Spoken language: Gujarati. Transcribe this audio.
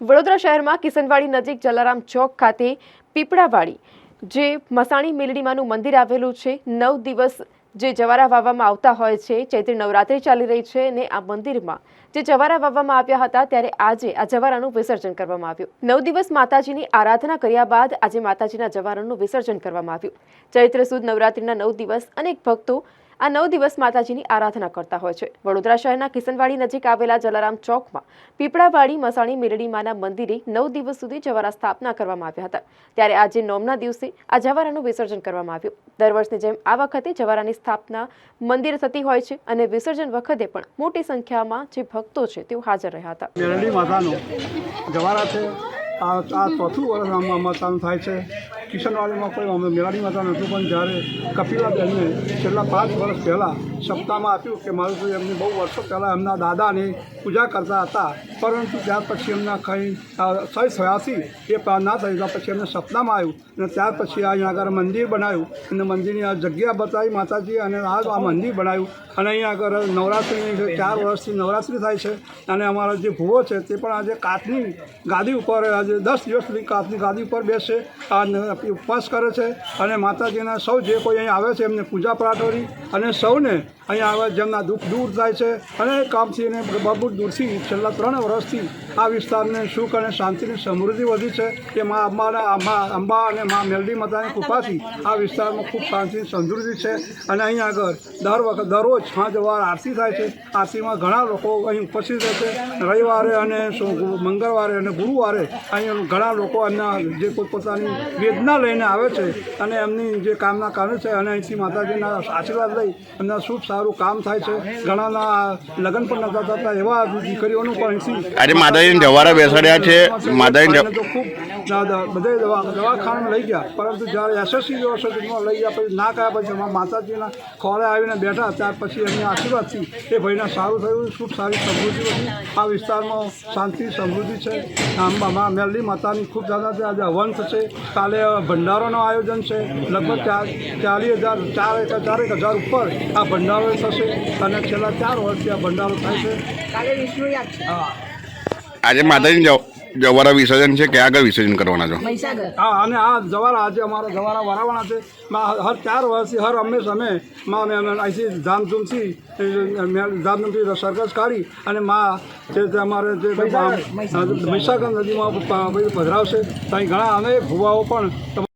વડોદરા શહેરમાં કિશનવાડી નજીક જલારામ ચોક ખાતે પીપળાવાડી, જે મસાણી મેલડીમાનું મંદિર આવેલું છે, નવ દિવસ જે જવારા વાવવામાં આવતા હોય છે, ચૈત્રી નવરાત્રિ ચાલી રહી છે અને આ મંદિરમાં જે જવારા વાવવામાં આવ્યા હતા ત્યારે આજે આ જવારાનું વિસર્જન કરવામાં આવ્યું. નવ દિવસ માતાજીની આરાધના કર્યા બાદ આજે માતાજીના જવારાનું વિસર્જન કરવામાં આવ્યું. ચૈત્ર સુદ નવરાત્રિના નવ દિવસ અનેક ભક્તો આ નવ દિવસ માતાજીની આરાધના કરતા હોય છે. વડોદરા શહેરના કિશનવાડી નજીક આવેલા જલારામ ચોકમાં પીપળાવાડી મસાણી મેલડીમાના મંદિરે નવ દિવસ સુધી જવારા સ્થાપના કરવામાં આવ્યા હતા. ત્યારે આજે નોમના દિવસે આ જવારાનું વિસર્જન કરવામાં આવ્યું. દર વર્ષની જેમ આ વખતે જવારાની સ્થાપના મંદિર થતી હોય છે અને વિસર્જન વખતે પણ મોટી સંખ્યામાં જે ભક્તો છે તેઓ હાજર રહ્યા હતા. મેરડી માતાનો જવારા છે. આ ચોથું વર્ષ આમાં થાય છે. કિશનવાડીમાં કોઈ અમે મેરાડી માતા નહોતું પણ જ્યારે કપિલાબેનને છેલ્લા પાંચ વર્ષ પહેલાં સપ્તાહમાં આપ્યું કે મારું તો એમની બહુ વર્ષો પહેલાં એમના દાદાની પૂજા કરતા હતા. પરંતુ ત્યાર પછી એમના કંઈ સહી છયાસી એ પા- ના થઈ ગયા પછી એમને સપનામાં આવ્યું અને ત્યાર પછી અહીંયા આગળ મંદિર બનાવ્યું. અને મંદિરની આ જગ્યા બતાવી માતાજી અને આ આ મંદિર બનાવ્યું. અને અહીંયા આગળ નવરાત્રિની ચાર વર્ષથી નવરાત્રિ થાય છે અને અમારા જે ભૂવો છે તે પણ આજે કાચની ગાદી ઉપર, આજે દસ દિવસ સુધી કાચની ગાદી ઉપર બેસે ઉપવાસ કરે છે. અને માતાજીના સૌ જે કોઈ અહીં આવે છે એમને પૂજા પાઠ અને સૌને અહીંયા આવે, જેમના દુઃખ દૂર થાય છે. અને કામથી એને બહુ દૂરથી છેલ્લા ત્રણ વર્ષથી આ વિસ્તારને સુખ અને શાંતિની સમૃદ્ધિ વધી છે. કે મા અંબાના, અંબા અંબા અને મા મેલડી માતાની કૃપાથી આ વિસ્તારમાં ખૂબ શાંતિ સમૃદ્ધિ છે. અને અહીંયા આગળ દર વખત, દરરોજ સાંજ વાર આરતી થાય છે. આરતીમાં ઘણા લોકો અહીં ઉપસ્થિત રહે છે. રવિવારે અને મંગળવારે અને ગુરુવારે અહીં ઘણા લોકો એમના જે પોતપોતાની વેદના લઈને આવે છે. અને એમની જે કામના કરે છે. અને અહીંથી માતાજીના આશીર્વાદ લઈ એમના સારું કામ થાય છે. ઘણાના લગ્ન પણ નતા થતા એવા દીકરીઓનું પણ આજે માતાજીને જવારા બેસાડ્યા છે. માતાજી ખૂબ બધે દવા દવાખાને લઈ ગયા. પરંતુ જ્યારે એસએસસી યુનિવર્સિટીમાં લઈ ગયા પછી ના કયા પછી અમારા માતાજીના ખોળે આવીને બેઠા. ત્યાર પછી એમની આશીર્વાદથી એ ભાઈને સારું થયું. ખૂબ સારી સમૃદ્ધિ હતી આ વિસ્તારમાં શાંતિ સમૃદ્ધિ છે. આમાં મેલડી માતાની ખૂબ દાદા છે આજે હવન થશે. કાલે ભંડારોનું આયોજન છે. લગભગ ચાર ચાલીસ હજાર ચાર એક ચારેક હજાર ઉપર આ ભંડારો થશે અને છેલ્લા ચાર વર્ષથી આ ભંડારો થાય છે. આજે માતાજી જવ- જવારા વિસર્જન છે કે આગળ વિસર્જન કરવાના છો? હા અને આ જવારા આજે અમારા જવારા વરાવાના છે હર ચાર વર્ષથી હર હંમેશ અમે માં અહીંથી ધામધૂમથી ધામધૂમથી સરઘસ કાઢી અને માં જે અમારે જે મહીસાગર. નદીમાં પધરાવશે. ત્યાં ઘણા અનેક ભુવાઓ પણ